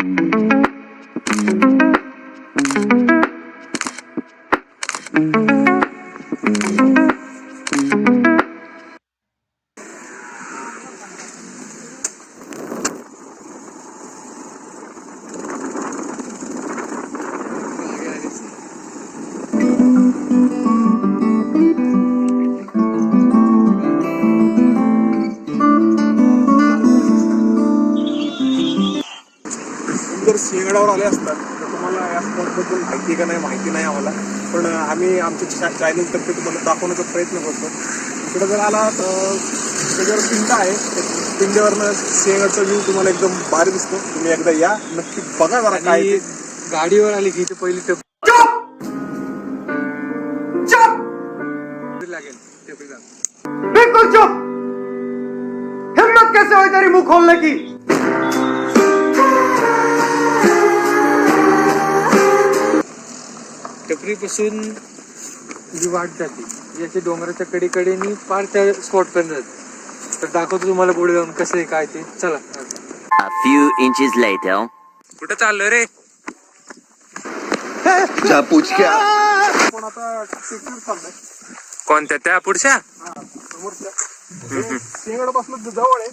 तुम्ही जर सिंहगडावर आले असतात तर तुम्हाला या स्पॉटबद्दल माहिती का नाही? माहिती नाही आम्हाला. पण आम्ही आमच्या चॅनलतर्फे तुम्हाला दाखवण्याचा प्रयत्न करतो. इकडे जर आला तर त्याच्यावर पिंड आहे. पिंडीवरनं सिंहगडचा व्ह्यू तुम्हाला एकदम भारी दिसतो. तुम्ही एकदा या. नक्की बघा जरा काय ते. गाडीवर आली की इथे पहिली टप लागेल. टेपरीला. बिल्कुल चुप! हिम्मत कैसे हुई तेरी मुंह खोलने की? टपरीपासून जी वाट जाते अशी डोंगराच्या कडेकडेनी पार त्या स्पॉट पर्यंत जाते तर दाखवतो तुम्हाला पुढे जाऊन कसं आहे काय ते. चला. A few inches later. कुठं चाललं रे? आता चाललोय. कोणत्या? त्या पुढच्या? हा, समोरच्या. जवळ आहे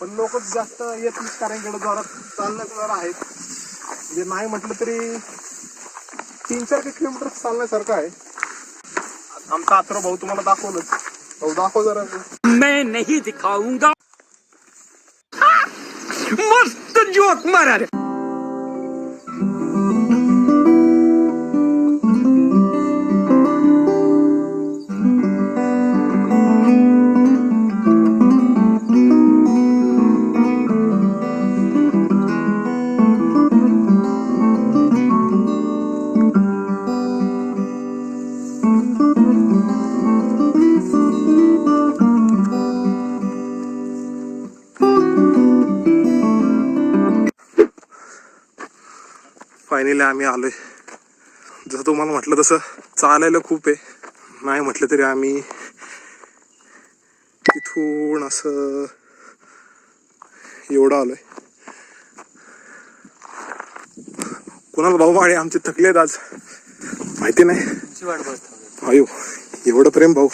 पण लोक जास्त येत नाहीत कारण इकडे जरा चालण्याचं जरा आहेत. म्हणजे नाही म्हटलं तरी तीन चार किलोमीटर चालण्यासारखं आहे. आमचा आत्र भाऊ तुम्हाला दाखवलंच. भाऊ दाखव जरा. मैं नहीं दिखाऊंगा। मस्त जोक मारा रे. फायनली आम्ही आलोय जसं तुम्हाला म्हटलं तसं चालायला खूप आहे नाही म्हटलं तरी आम्ही तिथून असं एवढं आलोय कुणाला भाऊ माळे आमचे थकलेत आज माहिती नाही अयो एवढं प्रेम भाऊ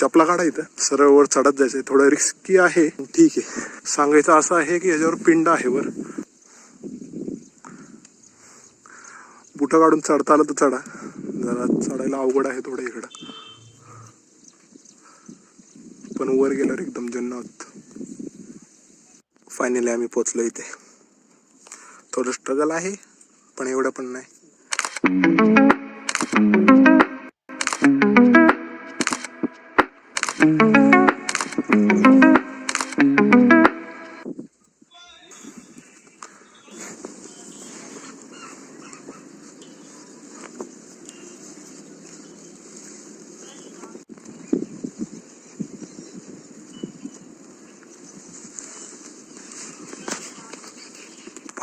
चपला काढायचं इथं. सरळ वर चढत जायचंय. थोडं रिस्की आहे. ठीक आहे. सांगायचं असं आहे की याच्यावर पिंड आहे वर. बुट काढून चढता आलं तर चढा. जरा चढायला अवघड आहे थोडं इकडं. पण वर गेल्यावर एकदम जन्नत. फायनली आम्ही पोचलो इथे. थोडं स्ट्रगल आहे पण एवढं पण नाही.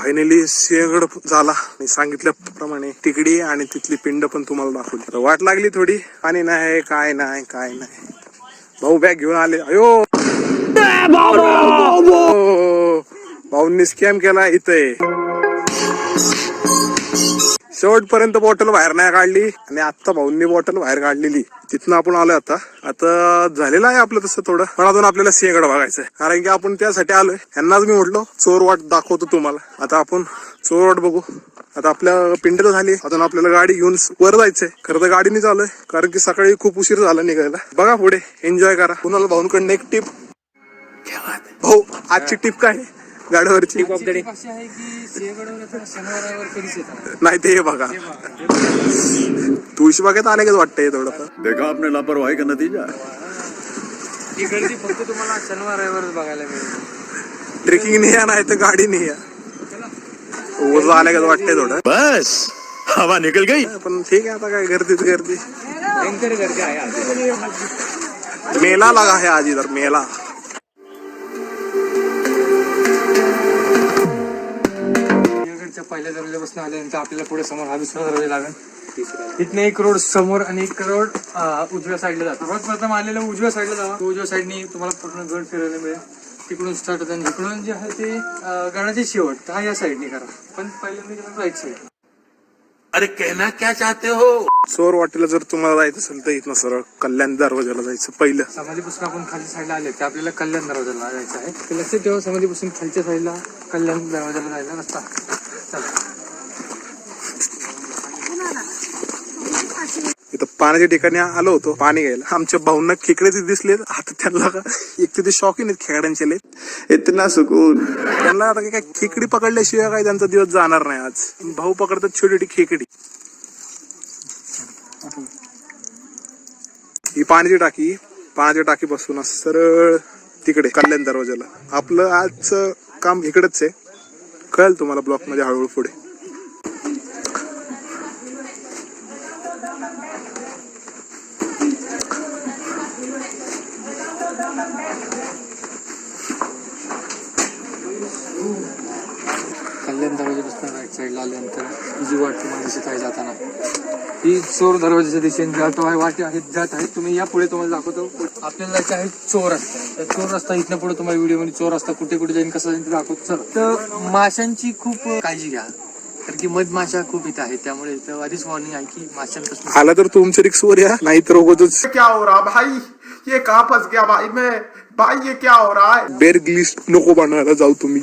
फायनली सिंहगड झाला. मी सांगितल्याप्रमाणे तिकडी आणि तिथली पिंड पण तुम्हाला दाखवली. वाट लागली थोडी. आणि नाही काय नाही काय नाही. भाऊ बॅग घेऊन आले. अयो! भाऊंनी स्कॅम केला इथे. शेवटपर्यंत बॉटल बाहेर नाही काढली आणि आता भाऊंनी बॉटल बाहेर काढलेली. तिथनं आपण आलोय आता. आता झालेलं आहे आपलं तसं थोडं. पण अजून आपल्याला सिंहगड बघायचं कारण की आपण त्यासाठी आलोय. यांनाच मी म्हटलो चोर वाट दाखवतो तुम्हाला. आता आपण चोर वाट बघू. आता आपल्या पिंडर झाली. अजून आपल्याला गाडी घेऊन वर जायचंय. खरं तर गाडीने चालूय कारण की सकाळी खूप उशीर झाला निघायला. बघा पुढे. एन्जॉय करा. कुणाला भाऊंकडनं एक टिप भाऊ आजची टिप काय गाडीवरची. अशी आहे की सिंहगडवर येताना शनिवार रविवार कधीच येतात? नाही ते हे बघा. तुळशी बागेत आले का वाटतंय थोडंफार. देखा आपने लापरवाही का नतीजा? है ही गर्दी फक्त तुम्हाला शनिवार रविवारच बघायला मिळेल. ट्रेकिंग नाही या नाही तर गाडी नाही या ओझ आल्या का वाटतंय थोडं. बस. हवा निकल गई. पण ठीक आहे आता काय गर्दीच गर्दी. भयंकर गर्दी आहे आज. मेला लागा आहे आज इधर मेला. पहिल्या दरवाजापासून आल्यानंतर आपल्याला पुढे समोर हा दुसरा दरवाजा लागेल. इथनं एक रोड समोर आणि एक रोड उजव्या साईडला जातो. सर्वात प्रथम आलेलं उजव्या साईडला जावा. उजव्या साईडनी तुम्हाला पूर्ण गड फिरायला मिळेल. तिकडून स्टार्ट होतं आणि इकडून जे आहे ते गडाचे शेवट. हा या साईडने करा. पण पहिल्यांदा राईट साईड अरे कहना क्या चाहते हो? चोर वाटेला जर तुम्हाला जायचं असेल तर इथनं सरळ कल्याण दरवाजाला जायचं पहिलं. समाधीपासून आपण खाली साईडला आले ते आपल्याला कल्याण दरवाजाला जायचं आहे. लक्षात ठेवा समाधीपासून खालच्या साईडला कल्याण दरवाजाला जायला रस्ता. इथं पाण्याच्या ठिकाणी आलो होतो पाणी घ्यायला. आमच्या भाऊंना खेकडे ते दिसले आता त्यांना एक तिथे शौकीन आहेत खेकड्यांचे इतना सुकून. त्यांना आता काय खेकडी पकडल्याशिवाय काय त्यांचा दिवस जाणार नाही आज. भाऊ पकडतात छोटी छोटी खेकडी. ही पाण्याची टाकी पाण्याच्या टाकी बसून सरळ तिकडे कल्याण दरवाजाला आपलं आजचं काम इकडेच आहे. कळेल तुम्हाला ब्लॉकमध्ये हळूहळू पुढे. कल्याण दरवाजापासून राईट साईडला आल्यानंतर जी वाट तुम्हाला दिसत आहे जाताना. ही चोर दरवाजाच्या दिशेने जात आहे वाटे आहेत जात आहेत. तुम्ही या पुढे तुम्हाला दाखवतो. आपल्याला जायचं आहे चोर रस्ता. तर चोर रस्ता इथनं पुढे तुम्हाला व्हिडिओमध्ये चोर रस्ता कुठे कुठे जाईल कसं जाईल ते दाखवतो. चला. तर माशांची खूप काळजी घ्या. कारण की मधमाशा खूप इथं आहेत. त्यामुळे इथं आधीच वॉर्निंग आहे की माशांपासून आला तर तुमच्या रिक्सवर या नाही तर उगाचच क्या हो रहा भाई? ये कहाँ फंस गया भाई मैं? भाई ये क्या हो रहा है? बेर लिस्ट नको बनवायला जाऊ तुम्ही.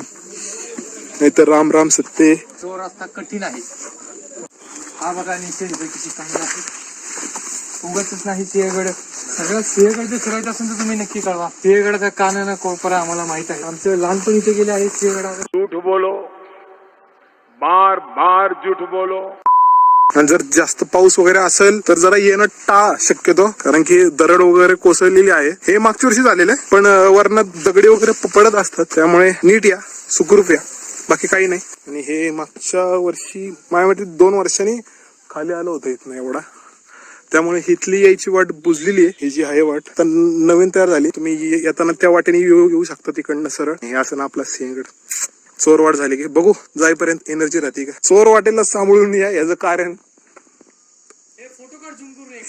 नाहीतर राम राम सत्ते. चोर रस्ता कठीण आहे. हा बघा निश्चय इथे किती चांगला आहे. उगतच नाही सिंहगड. सगळं सिंहगड जर फिरायचं असेल तर तुम्ही नक्की कळवा. सिंहगडाचा कानना कोपरा आम्हाला माहीत आहे. आमचं लहानपण इथे गेले आहे सिंहगडावर. झूठ बोलो. बार बार झूठ बोलो. आणि जर जास्त पाऊस वगैरे असेल तर जरा येणं टाळा शक्यतो. कारण की दरड वगैरे कोसळलेली आहे. हे मागच्या वर्षी झालेलं आहे. पण वरण दगडी वगैरे पडत असतात. त्यामुळे नीट या. सुखरूप या. बाकी काही नाही. आणि हे मागच्या वर्षी माझ्या मते दोन वर्षांनी खाली आलं होतं इथनं एवढा. त्यामुळे इथली यायची वाट बुजलेली आहे ही जी आहे वाट. तर नवीन तयार झाली. तुम्ही येताना त्या वाटेने येऊ येऊ शकता तिकडनं सरळ. हे असं ना आपला सिंहगड. चोर वाट झाली की बघू जाईपर्यंत एनर्जी राहते का? चोर वाटेला सांभाळून या याचं कारण.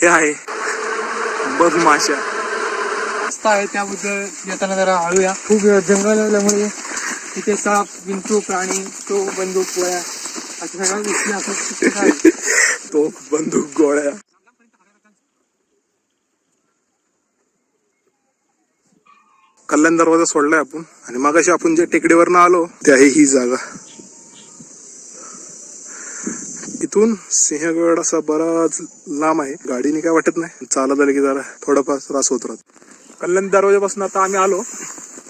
हे आहे. मधमाशा रस्ता आहे त्याबद्दल. येताना जरा हळूया. खूप जंगल असल्यामुळे तिथे साप विंचू प्राणी तो बंदूक गोळ्या. अशा सगळ्या गोष्टी असतात तिथे तो बंदूक गोळ्या. कल्याण दरवाजा सोडलाय आपण. आणि मगाशी आपण ज्या टेकडीवरनं आलो ते आहे ही जागा. इथून सिंहगड असा बराच लांब आहे. गाडीने काय वाटत नाही. चालत आलं की जरा थोडाफार त्रास होत राहतो. कल्याण दरवाजापासून आता आम्ही आलो.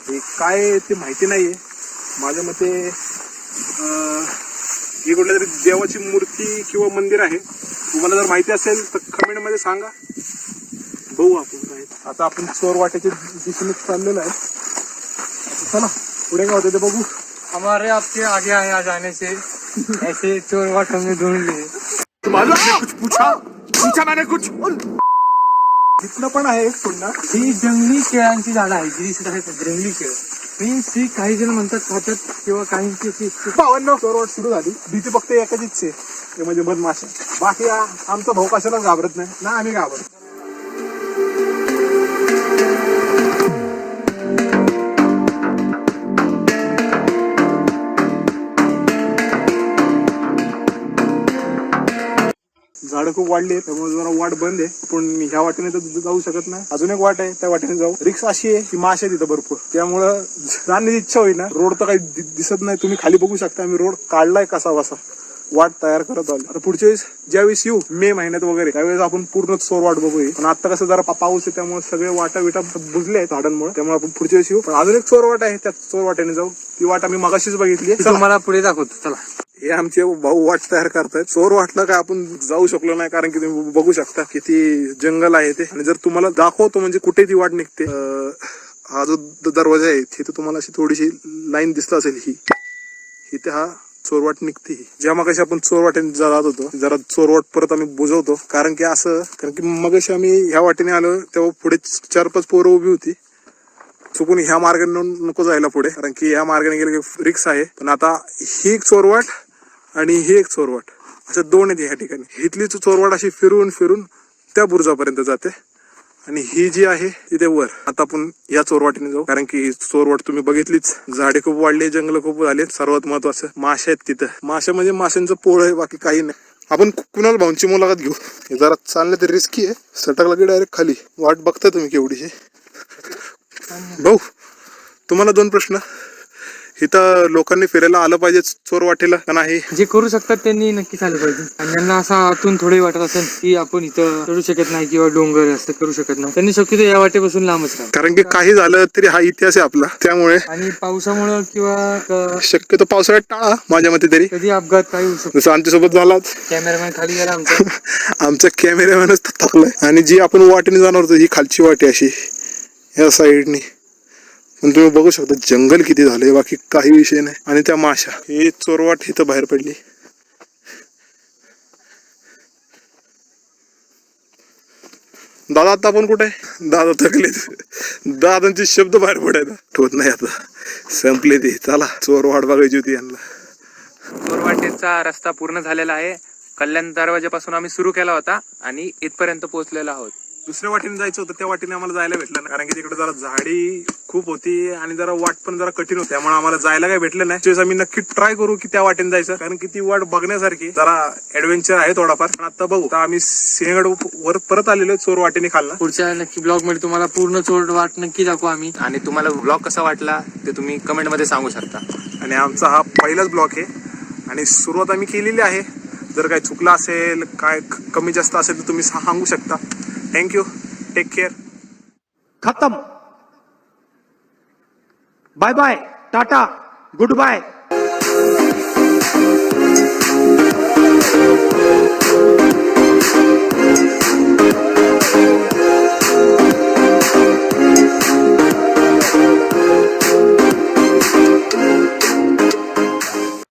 हे काय ते माहिती नाहीये. माझ्या मते अं, ही कुठल्या तरी देवाची मूर्ती किंवा मंदिर आहे. तुम्हाला जर माहिती असेल तर कमेंटमध्ये सांगा. बघू आपण काय आता आपण चोर वाट्याच्या दिशेने चाललेलो आहे. चला पुढे काय होतं ते बघू. हमारे आपके आगे आए आ जाने से ऐसे चोर वाट हमने ढूंढ लिए। कुछ पूछा? पूछा मैंने कुछ. तिथनं पण आहे एक पुन्हा ही जंगली केळांची झाडं आहे जी जंगली केळ. तीन ही काही जण म्हणतात खातात किंवा काहींची अशी बावन्न. करोड सुरू झाली. भीती फक्त एकाचीच आहे. ते म्हणजे मधमाशा बाकी आ- आमचा भाऊ कशाला घाबरत नाही. ना आम्ही घाबरत. झाडं खूप वाढली त्यामुळे जरा वाट बंद आहे. पण ह्या वाटेने तर जाऊ शकत नाही. अजून एक वाट आहे त्या वाटेने जाऊ. रिक्स अशी आहे की माशा आहे तिथं भरपूर. त्यामुळं जाण्याची इच्छा होईना. रोड तर काही दिसत नाही. तुम्ही खाली बघू शकता. आम्ही रोड काढलाय कसा बसा. वाट तयार करत आलो. आता पुढच्या वेळेस ज्यावेळेस येऊ मे महिन्यात वगैरे त्यावेळेस आपण पूर्ण चोर वाट बघूया. पण आता कसं जरा पाऊस आहे त्यामुळे सगळे वाटा विटा बुजले आहेत झाडांमुळे. त्यामुळे आपण पुढच्या वेळेस येऊ. पण अजून एक चोर वाट आहे त्या चोर वाट्याने जाऊ. ती वाट आम्ही मगाशीच बघितली तुम्हाला पुढे दाखवतो. चला. हे आमचे भाऊ वाट तयार करतायत. चोर वाटलं काय आपण जाऊ शकलो नाही कारण की तुम्ही बघू शकता किती जंगल आहे ते. आणि जर तुम्हाला दाखवतो म्हणजे कुठे ती वाट निघते हा जो दरवाजा आहे तिथे तुम्हाला अशी थोडीशी लाईन दिसत असेल ही. इथे हा चोरवाट निघते. ज्या मगाशी आपण चोरवाटेने जात होतो जरा चोरवाट परत आम्ही बुजवतो. कारण की असं कारण की मगाशी आम्ही ह्या वाटेने आलो तेव्हा पुढे चार पाच पोरं उभी होती. चुकून ह्या मार्गाने नको जायला पुढे. कारण की ह्या मार्गाने गेले की रिक्स आहे. पण आता ही एक चोरवाट आणि ही एक चोरवाट. अशा दोन आहेत ह्या ठिकाणी. इथलीच चोरवाट अशी फिरून फिरून त्या बुरुजापर्यंत जाते. आणि ही जी आहे तिथे वर. आता आपण या चोरवाटीने जाऊ. कारण की चोरवाट तुम्ही बघितलीच. झाडे खूप वाढले जंगल खूप झाले. सर्वात महत्वाचं मासे आहेत तिथं. माशा म्हणजे माशांचं पोळ आहे बाकी काही नाही. आपण कुणाल भाऊंची मुलाखत घेऊ. हे जरा चालले तर रिस्की आहे. सटकला की डायरेक्ट खाली. वाट बघता तुम्ही केवढीशी भाऊ तुम्हाला दोन प्रश्न. इथं लोकांनी फिरायला आलं पाहिजे चोर वाटेला. का नाही जे करू शकतात त्यांनी नक्कीच आलं पाहिजे. आणि त्यांना असं आतून थोडे वाटत असेल की आपण इथं चढू शकत नाही किंवा डोंगर असं करू शकत नाही. त्यांनी शक्यतो या वाटेपासून लांबच राहा कारण की काही झालं तरी हा इतिहास आहे आपला. त्यामुळे आणि पावसामुळं किंवा क- शक्यतो पावसाळ्यात टाळा माझ्या मते तरी. कधी अपघात काही होऊ शकतो. जसं आमच्यासोबत झालाच. कॅमेरामॅन खाली गेला आमचा. आमचा कॅमेरामॅनच थकलाय आणि जी आपण वाटेने जाणार होतो ही खालची वाटे अशी. या साईडनी. पण तुम्ही बघू शकता जंगल किती झालंय बाकी काही विषय नाही. आणि त्या माशा हे चोरवाट इथं बाहेर पडली. दादा आता आपण कुठे दादा थकलेत. दादांचे शब्द बाहेर पडायला. ठोत नाही आता. संपले ते चला चोरवाट बघायची होती यांना. चोरवाटेचा रस्ता पूर्ण झालेला आहे. कल्याण दरवाजापासून आम्ही सुरू केला होता आणि इथपर्यंत पोहोचलेला आहोत. दुसऱ्या वाटेने जायचं होतं त्या वाटेने आम्हाला जायला भेटलं नाही. कारण की तिकडे जरा झाडी खूप होती आणि जरा वाट पण जरा कठीण होती. त्यामुळे आम्हाला जायला काही भेटलं नाही. आम्ही नक्की ट्राय करू की त्या वाटेने जायचं. कारण की ती वाट बघण्यासारखी जरा ऍडव्हेंचर आहे थोडाफार. पण आता बघू. आता आम्ही सिंहगड वर परत आलेलो चोर वाटेने खाल्ला पुढच्या नक्की ब्लॉगमध्ये तुम्हाला पूर्ण चोर वाट नक्की दाखवू आम्ही. आणि तुम्हाला ब्लॉग कसा वाटला ते तुम्ही कमेंटमध्ये सांगू शकता. आणि आमचा हा पहिलाच ब्लॉक आहे. आणि सुरुवात आम्ही केलेली आहे. जर काही चुकलं असेल काय कमी जास्त असेल तर तुम्ही सांगू शकता. थँक्यू टेक केअर खत्म bye bye tata goodbye